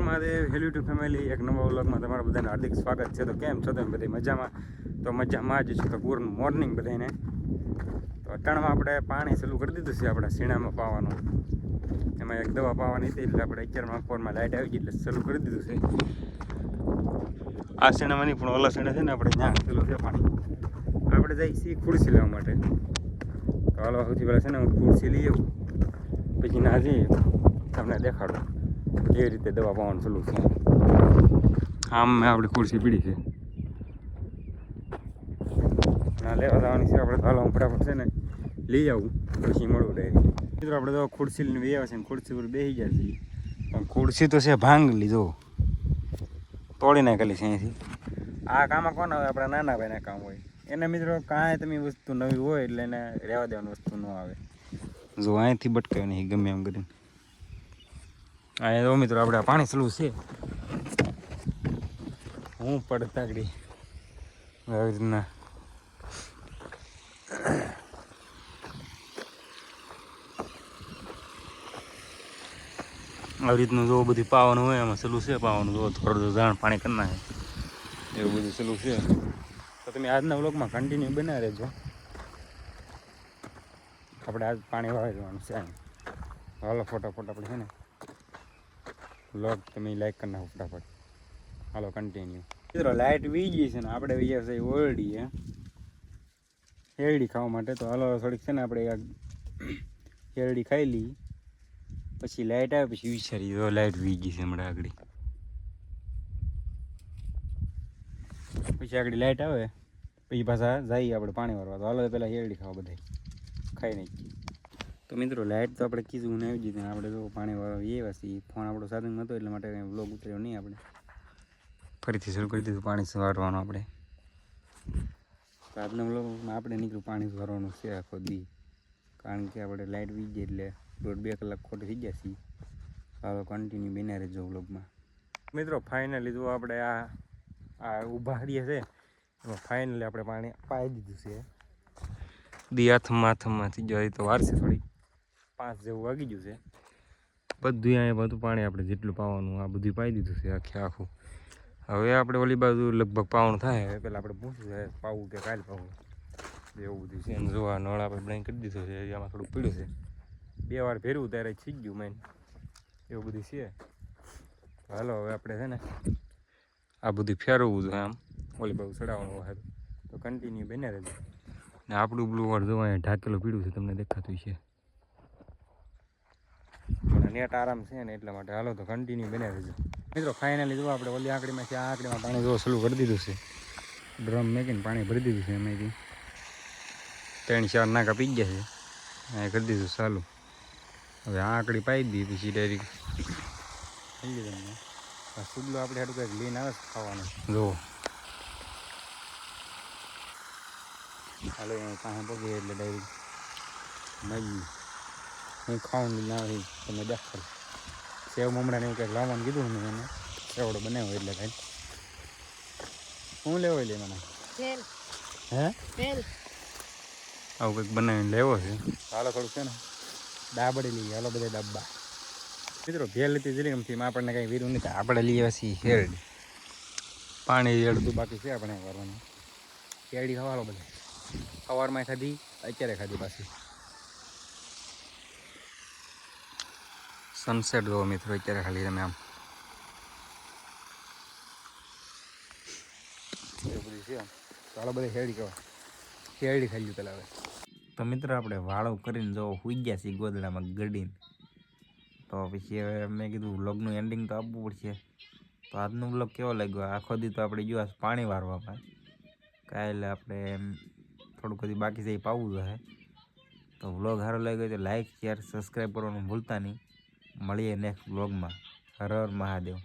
Mahadev hello two family એક નવા વ્લોગમાં તમારા બધાને હાર્દિક સ્વાગત છે. તો કેમ છો તમે બધી મજામાં? તો મજામાં જ છે. તો ગુડ મોર્નિંગ બધાને તો અટાણમાં આપણે પાણી ચાલુ કરી દીધું છે આપણા સીણામાં પાવાનું. એમાં એક દવા પાવાની હતી એટલે આપણે અત્યારમાં ફોનમાં લાઇટ આવી ગઈ એટલે ચાલુ કરી દીધું છે. આ સીણામાં પણ ઓલા સીણા છે ને આપણે ત્યાં ચાલુ છે પાણી. આપણે જઈએ છીએ ખુરશી લેવા માટે. તો હાલો સૌથી પહેલાં છે ને હું ખુરશી લઈ આવું. પછી ના જઈએ. તમને દેખાડો. કેવી રીતે દવા પાવાનું ચાલુ છે. આમ મેં આપણી ખુરશી પીડી છે. ના, લેવા જવાની છે. આપણે હાલ ફટાફટ છે ને લઈ આવું. ખુરશી મળવું ડાયરી મિત્રો, આપણે તો ખુરશી લઈને લઈ આવે છે ખુરશી પર બેસી ગયા છે પણ ખુરશી તો છે ભાંગ લીધો તોડી નાખેલી છે અહીંથી. આ કામમાં કોણ આવે? આપણા નાના ભાઈના કામ હોય. એને મિત્રો, કાંઈ તમે વસ્તુ નવી હોય એટલે એને રહેવા દેવાની વસ્તુ ન આવે. જો, અહીંથી ભટકાય નહીં ગમે એમ કરીને. આ તો મિત્રો, આપણે પાણી સલું છે. હું પડતા ગડી આવી રીતના. આવી રીતનું જો બધી પાવાનું હોય, એમાં સલું છે પાવાનું. જો થોડું જાણ પાણી કરી નાખે. એવું બધું સલું છે. તો તમે આજના વ્લોગમાં કન્ટિન્યુ બના રહેજો. આપણે આજ પાણી વાવી દેવાનું છે હાલો હાલો, ફટાફટ આપણે છે ને વ્લોગ તમે લાઈક કરી નાખો ફટાફટ. હાલો કન્ટિન્યુ મિત્રો લાઇટ વી ગઈ છે ને, આપણે વી છે ઓરડી હે ખાવા માટે તો હાલો, થોડીક છે ને આપણે આ શેરડી ખાઈ લઈ પછી લાઇટ આવે, પછી વિચારી તો લાઇટ વી ગઈ છે હમણાં આગળ. પછી આગળ લાઇટ આવે, પછી પાછા જઈએ આપણે પાણી વાળવા. તો હાલો પહેલાં શેરડી ખાવા બધા ખાઈ નાખીએ. તો મિત્રો લાઇટ તો આપણે કીધું ને આવી દીધી આપણે તો પાણી વાળવા એ વાસી ફોન આપણો સાધન નહોતો એટલે માટે કંઈ બ્લોગ ઉતર્યો નહીં આપણે. ફરીથી શરૂ કરી દીધું પાણી સુવારવાનું આપણે. તો આજના બ્લોગમાં આપણે નીકળ્યું પાણી સુવારવાનું છે આખો દી. કારણ કે આપણે લાઇટ વી ગઈ એટલે દોઢ બે કલાક ખોટી થઈ ગયા છીએ. હવે કન્ટિન્યુ બિના રહેજો બ્લોગમાં મિત્રો ફાઇનલી જો આપણે આ આ ઊભા રહીએ છે એમાં ફાઇનલી આપણે પાણી પાઈ દીધું છે. દી હાથમાં હાથમાં થઈ જાય તો વારસે થોડી પાંચ જેવું વાગી ગયું છે. બધું અહીંયા બધું પાણી આપણે જેટલું પાવાનું આ બધું પાઈ દીધું છે આખે આખું. હવે આપણે ઓલી બાજુ લગભગ પાવણ થાય હવે પહેલાં આપણે પૂછવું છે પાવું કે કાલ પાવું? એવું બધું છે અને જોવા નળ આપણે બ્લેન્ક કરી દીધો છે એમાં થોડું પીડ્યું છે. બે વાર ફેરવું ત્યારે છીક ગયું મેન એવું બધું છે. હાલો હવે આપણે છે ને આ બધું ફેરવવું જોઈએ આમ. ઓલી બાજુ ચડાવવાનું હોય તો. કન્ટિન્યુ બને રહેજો. ને આપણું બ્લુ વાર જોવા અહીંયા ઢાકેલું પીળું છે તમને દેખાતું છે નેટ આરામ છે ને એટલા માટે. હાલો તો કન્ટિન્યુ બને રહેજો. મિત્રો ફાઇનલી જો આપણે ઓલી આંકડીમાંથી આ આંકડીમાં પાણી જો ચાલુ કરી દીધું છે. ડ્રમ મેકીને પાણી ભરી દીધું છે એમાંથી. ત્રણ ચાર નાકા પી ગયા છે. અહીંયા કરી દીધું ચાલુ. હવે આ આંકડી પાઈ દી પછી ડાયરેક્ટ સમજી તમને આ સુગલો આપણે હાડું કંઈક લઈને આવે છે ખાવાનું. જો. હાલો અહીં પાસે પગે એટલે ડાયરેક્ટ મળી હું ખાવાનું ના આવે તમે દેખાડ સેવ મમરાને એવું કંઈક લાવવાનું કીધું મેં એને. સેવડો બનાવ્યો એટલે કાંઈ. હું લેવો લે મને? હે? આવું કંઈક બનાવીને લેવો છે. હાલો થોડુંક છે ને. ડાબડી લઈએ. હાલો બધા ડબ્બા મિત્રો ભેલ લીધી જરી ગમતી આપણને કંઈ વીરું નહીં આપણે લઈએ છીએ શેરડી પાણી અડધું બાકી છે આપણે કરવાનું શેરડી ખવાલો બધા. સવારમાં ખાધી અત્યારે ખાધી પાછી. સનસેટ જોવો મિત્રો અત્યારે ખાલી તમે આમ. ચાલો બધા શેરડી કહેવાય. શેરડી ખાઈ પેલા હવે. તો મિત્રો આપણે વાળો કરીને જો હોઈ ગયા છીએ ગોદડામાં ગડીને. તો પછી હવે મેં કીધું વ્લોગનું એન્ડિંગ તો આપવું પડશે. તો આજનો વ્લોગ કેવો લાગ્યો? આખો દી તો આપણે જો પાણી વારવામાં. કાલે આપણે એમ થોડુંક હજી બાકી છે એ પાવું જોઈએ. તો વ્લોગ સારો લાગ્યો તો લાઈક શેર સબસ્ક્રાઈબ કરવાનું ભૂલતા નહીં. મળીએ નેક્સ્ટ બ્લોગમાં હર હર મહાદેવ.